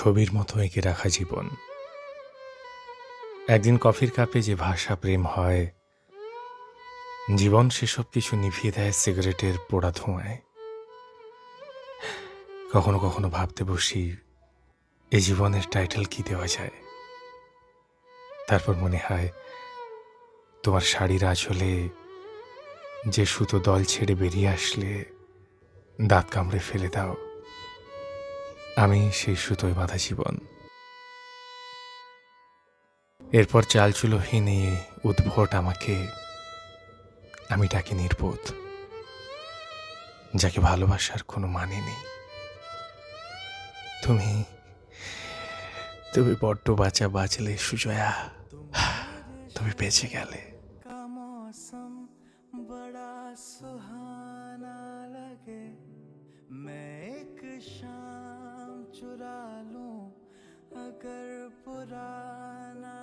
ছবির মতো এঁকে রাখা জীবন। একদিন কফির কাপে যে ভাষা প্রেম হয়, জীবন সেসব কিছু নিভিয়ে দেয় সিগারেটের পোড়া ধোঁয়ায়। কখনো কখনো ভাবতে বসি, এ জীবনের টাইটেল কি দেওয়া যায়? তারপর মনে হয়, তোমার শাড়ির আঁচলে যে সুতো দল ছেড়ে বেরিয়ে আসলে, দাঁত কামড়ে ফেলে দাও। আমি সেই সুতোয় বাঁধা জীবন। এরপর চাল চুলোহীন এই উদ্ভট আমাকে, আমি ডাকি নির্বোধ, যাকে ভালোবাসার কোনো মানে নেই। তুমি তুমি বড্ড বাঁচা বাঁচলে সুজয়া, তুমি বেঁচে গেলে। गर्पुराणा